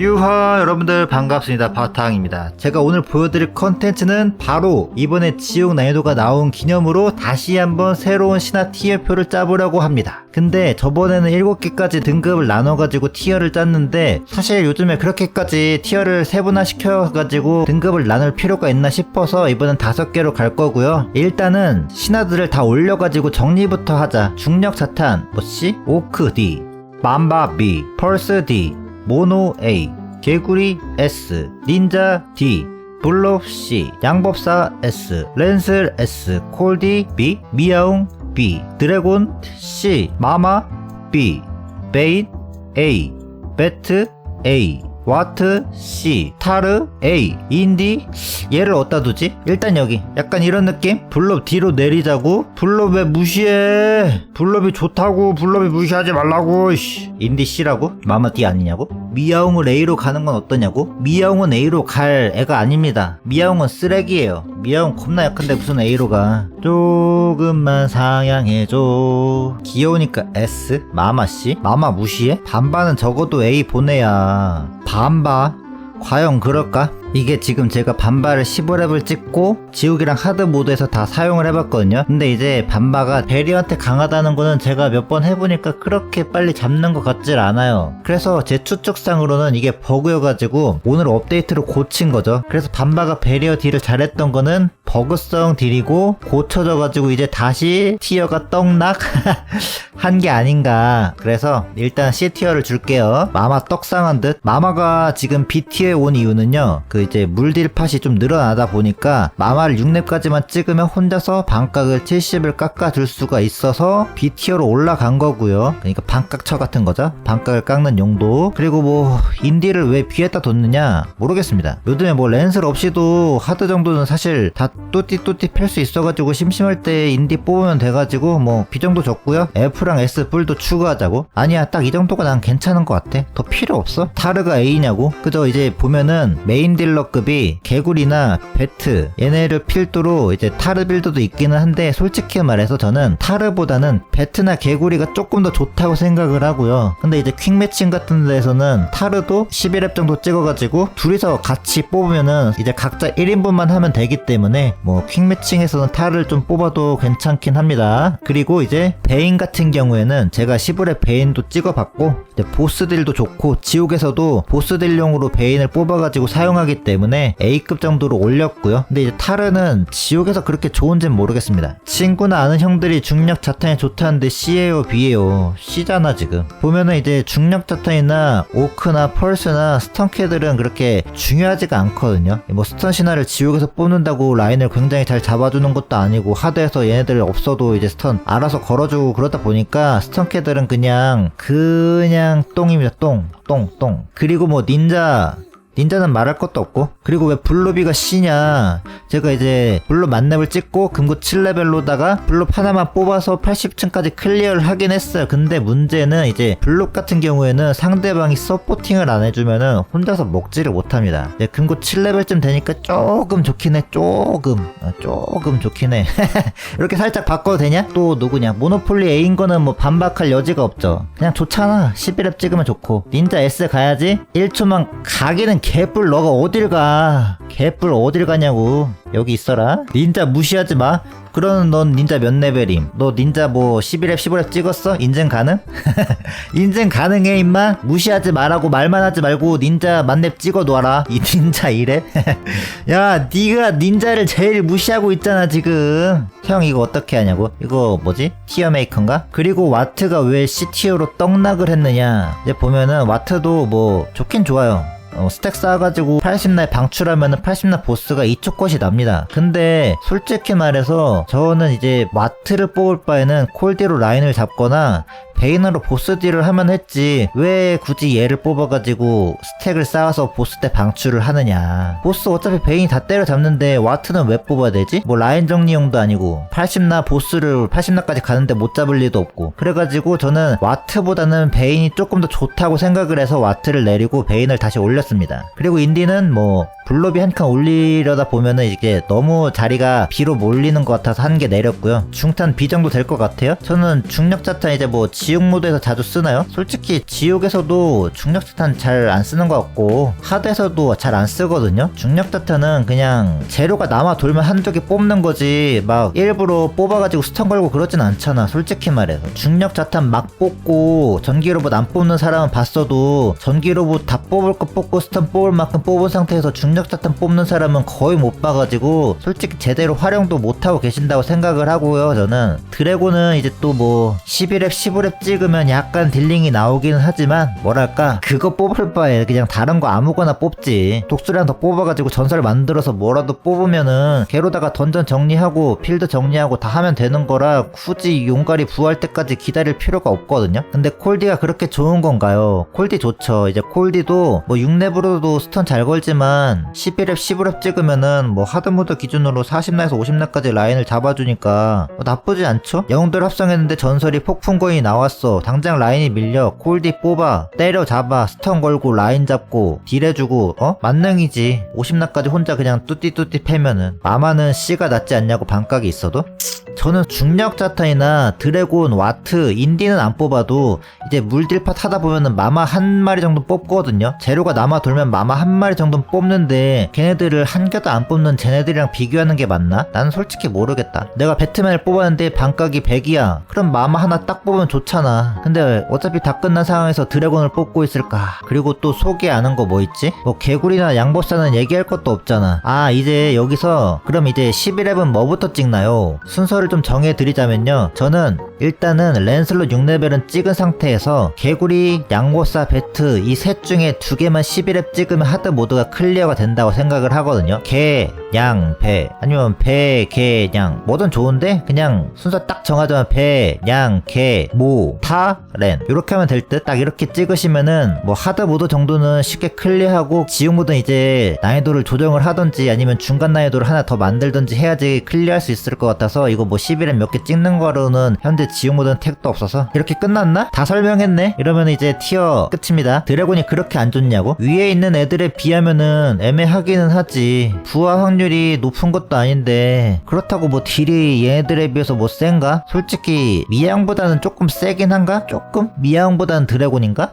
유하 여러분들 반갑습니다. 바탕입니다. 제가 오늘 보여드릴 컨텐츠는 바로 이번에 지옥 난이도가 나온 기념으로 다시 한번 새로운 신화 티어표를 짜보려고 합니다. 근데 저번에는 7개까지 등급을 나눠가지고 티어를 짰는데 사실 요즘에 그렇게까지 티어를 세분화 시켜가지고 등급을 나눌 필요가 있나 싶어서 이번엔 5개로 갈 거고요. 일단은 신화들을 다 올려가지고 정리부터 하자. 중력 사탄 뭐 C? 오크 D 맘바 B 펄스 D 모노 A, 개구리 S, 닌자 D, 블롭 C, 양법사 S, 랜슬 S, 콜디 B, 미아웅 B, 드래곤 C, 마마 B, 베인 A, 배트 A, 와트 C, 타르 A, 인디 얘를 어디다 두지? 일단 여기 약간 이런 느낌? 블롭 뒤로 내리자고? 왜 무시해? 블롭이 좋다고 블롭이 무시하지 말라고 씨. 인디 C라고? 마마 D 아니냐고? 미아웅을 A로 가는 건 어떠냐고? 미아웅은 A로 갈 애가 아닙니다 미아웅은 쓰레기예요 미아웅 겁나 약한데 무슨 A로 가 조금만 상향해줘 귀여우니까 S? 마마 C? 마마 무시해? 반반은 적어도 A 보내야 반바 과연 그럴까? 이게 지금 제가 반바를 15렙을 찍고 지옥이랑 하드 모드에서 다 사용을 해봤거든요. 근데 이제 반바가 베리한테 강하다는 거는 제가 몇 번 해보니까 그렇게 빨리 잡는 것 같질 않아요. 그래서 제 추측상으로는 이게 버그여가지고 오늘 업데이트로 고친 거죠. 그래서 반바가 베리어 딜을 잘했던 거는 버그성 딜이고 고쳐져가지고 이제 다시 티어가 떡락? 한 게 아닌가. 그래서 일단 C티어를 줄게요. 마마 떡상한 듯. 마마가 지금 B티어에 온 이유는요. 그 이제 물딜 팟이 좀 늘어나다 보니까 마마를 6렙까지만 찍으면 혼자서 반각을 70을 깎아줄 수가 있어서 B티어로 올라간 거고요. 그러니까 반각처 같은 거죠. 반각을 깎는 용도. 그리고 뭐 인디를 왜 B에다 뒀느냐? 모르겠습니다. 요즘에 뭐 랜슬 없이도 하드 정도는 사실 다 뚜띠뚜띠 팰수 있어가지고 심심할 때 인디 뽑으면 돼가지고 뭐 B 정도 줬고요. F랑 S 뿔도 추가하자고. 아니야 딱 이 정도가 난 괜찮은 것 같아. 더 필요 없어. 타르가 A냐고. 그저 이제 보면은 메인 딜 러급이 개구리나 배트 얘네를 필두로 이제 타르 빌드도 있기는 한데 솔직히 말해서 저는 타르보다는 배트나 개구리가 조금 더 좋다고 생각을 하고요. 근데 이제 퀵 매칭 같은 데에서는 타르도 11렙 정도 찍어가지고 둘이서 같이 뽑으면은 이제 각자 1인분만 하면 되기 때문에 뭐 퀵 매칭에서는 타르를 좀 뽑아도 괜찮긴 합니다. 그리고 이제 베인 같은 경우에는 제가 15렙 베인도 찍어봤고 이제 보스 딜도 좋고 지옥에서도 보스 딜용으로 베인을 뽑아가지고 사용하기 때문에 A급 정도로 올렸고요. 근데 이제 타르는 지옥에서 그렇게 좋은지는 모르겠습니다. 친구나 아는 형들이 중력 자탄이 좋다는데 C예요 B예요? C잖아 지금. 보면은 이제 중력 자탄이나 오크나 펄스나 스턴캐들은 그렇게 중요하지가 않거든요. 뭐 스턴 신화를 지옥에서 뽑는다고 라인을 굉장히 잘 잡아주는 것도 아니고 하드에서 얘네들 없어도 이제 스턴 알아서 걸어주고 그러다 보니까 스턴캐들은 그냥 그냥 똥입니다. 똥 똥, 똥. 그리고 뭐 닌자 닌자는 말할 것도 없고 그리고 왜 블루비가 C냐? 제가 이제 블루 만렙을 찍고 금고 7레벨로다가 블루 하나만 뽑아서 80층까지 클리어를 하긴 했어요. 근데 문제는 이제 블루 같은 경우에는 상대방이 서포팅을 안 해주면은 혼자서 먹지를 못합니다. 이제 금고 7레벨쯤 되니까 조금 좋긴 해. 조금. 어, 조금 좋긴 해. 이렇게 살짝 바꿔도 되냐? 또 누구냐? 모노폴리 A인 거는 뭐 반박할 여지가 없죠. 그냥 좋잖아. 11렙 찍으면 좋고. 닌자 S 가야지. 1초만 가기는 개뿔 너가 어딜 가? 개뿔 어딜 가냐고. 여기 있어라. 닌자 무시하지 마. 그러는 넌 닌자 몇 레벨임? 너 닌자 뭐 11렙 15렙 찍었어? 인증 가능? 인증 가능해 임마. 무시하지 말라고 말만 하지 말고 닌자 만렙 찍어 놔라. 이 닌자 이래? 야 니가 닌자를 제일 무시하고 있잖아 지금. 형 이거 어떻게 하냐고? 이거 뭐지? 티어 메이커인가? 그리고 와트가 왜 C티어로 떡락을 했느냐? 이제 보면은 와트도 뭐 좋긴 좋아요 어, 스택 쌓아가지고 80날 방출하면 은 80날 보스가 2초 것이 납니다. 근데 솔직히 말해서 저는 이제 마트를 뽑을 바에는 콜디로 라인을 잡거나 베인으로 보스 딜을 하면 했지. 왜 굳이 얘를 뽑아가지고 스택을 쌓아서 보스 때 방출을 하느냐. 보스 어차피 베인 다 때려잡는데 와트는 왜 뽑아야 되지? 뭐 라인 정리용도 아니고. 80나 보스를 80나까지 가는데 못 잡을 리도 없고. 그래가지고 저는 와트보다는 베인이 조금 더 좋다고 생각을 해서 와트를 내리고 베인을 다시 올렸습니다. 그리고 인디는 뭐 블롭이 한 칸 올리려다 보면은 이게 너무 자리가 B로 몰리는 것 같아서 한 개 내렸고요. 중탄 B 정도 될 것 같아요. 저는 중력 자탄 이제 뭐 지옥 모드에서 자주 쓰나요? 솔직히 지옥에서도 중력 자탄 잘 안 쓰는 것 같고 하드에서도 잘 안 쓰거든요. 중력 자탄은 그냥 재료가 남아 돌면 한두 개 뽑는 거지 막 일부러 뽑아가지고 스턴 걸고 그러진 않잖아. 솔직히 말해서 중력 자탄 막 뽑고 전기 로봇 안 뽑는 사람은 봤어도 전기 로봇 다 뽑을 거 뽑고 스턴 뽑을 만큼 뽑은 상태에서 중력 자탄 뽑는 사람은 거의 못 봐가지고 솔직히 제대로 활용도 못 하고 계신다고 생각을 하고요. 저는 드래곤은 이제 또 뭐 11렙 15렙 찍으면 약간 딜링이 나오기는 하지만 뭐랄까 그거 뽑을 바에 그냥 다른 거 아무거나 뽑지. 독수리랑 더 뽑아가지고 전설 만들어서 뭐라도 뽑으면은 걔로다가 던전 정리하고 필드 정리하고 다 하면 되는 거라 굳이 용가리 부활 때까지 기다릴 필요가 없거든요. 근데 콜디가 그렇게 좋은 건가요? 콜디 좋죠. 이제 콜디도 뭐 6렙으로도 스턴 잘 걸지만 11렙 15렙 찍으면은 뭐 하드모드 기준으로 40렙에서 50렙까지 라인을 잡아주니까 뭐 나쁘지 않죠? 영웅들 합성했는데 전설이 폭풍거인이 나 왔어. 당장 라인이 밀려. 콜디 뽑아. 때려잡아. 스턴 걸고 라인 잡고 딜해주고 어? 만능이지. 50렙까지 혼자 그냥 뚜띠뚜띠 패면은. 마마는 C가 낫지 않냐고 반각이 있어도? 저는 중력 자탄이나 드래곤, 와트, 인디는 안 뽑아도 이제 물딜팟 하다 보면은 마마 한 마리 정도 뽑거든요. 재료가 남아 돌면 마마 한 마리 정도 뽑는데 걔네들을 한 개도 안 뽑는 쟤네들이랑 비교하는 게 맞나? 나는 솔직히 모르겠다. 내가 배트맨을 뽑았는데 반각이 100이야. 그럼 마마 하나 딱 뽑으면 좋잖아. 근데 어차피 다 끝난 상황에서 드래곤을 뽑고 있을까? 그리고 또안한거뭐 있지? 뭐 개구리나 양보사는 얘기할 것도 없잖아. 아 이제 여기서 그럼 이제 11렙은 뭐부터 찍나요? 순서를 좀 정해드리자면요. 저는 일단은 랜슬롯 6레벨은 찍은 상태에서 개구리, 양보사, 배트 이 셋 중에 두 개만 11렙 찍으면 하드 모드가 클리어가 된다고 생각을 하거든요. 개, 양, 배 아니면 배, 개, 양 뭐든 좋은데 그냥 순서 딱 정하자면 배, 양, 개, 모, 타, 렌 이렇게 하면 될 듯 딱 이렇게 찍으시면은 뭐 하드 모드 정도는 쉽게 클리어하고 지옥 모드는 이제 난이도를 조정을 하던지 아니면 중간 난이도를 하나 더 만들던지 해야지 클리어할 수 있을 것 같아서 이거 뭐 11렙 몇 개 찍는 거로는 현재 지옥 모드는 택도 없어서 이렇게 끝났나? 다 설명 했네? 이러면 이제 티어 끝입니다. 드래곤이 그렇게 안 좋냐고? 위에 있는 애들에 비하면은 애매하기는 하지. 부하 확률이 높은 것도 아닌데 그렇다고 뭐 딜이 얘네들에 비해서 뭐 센가? 솔직히 미양보다는 조금 세긴 한가? 조금? 미양보다는 드래곤인가?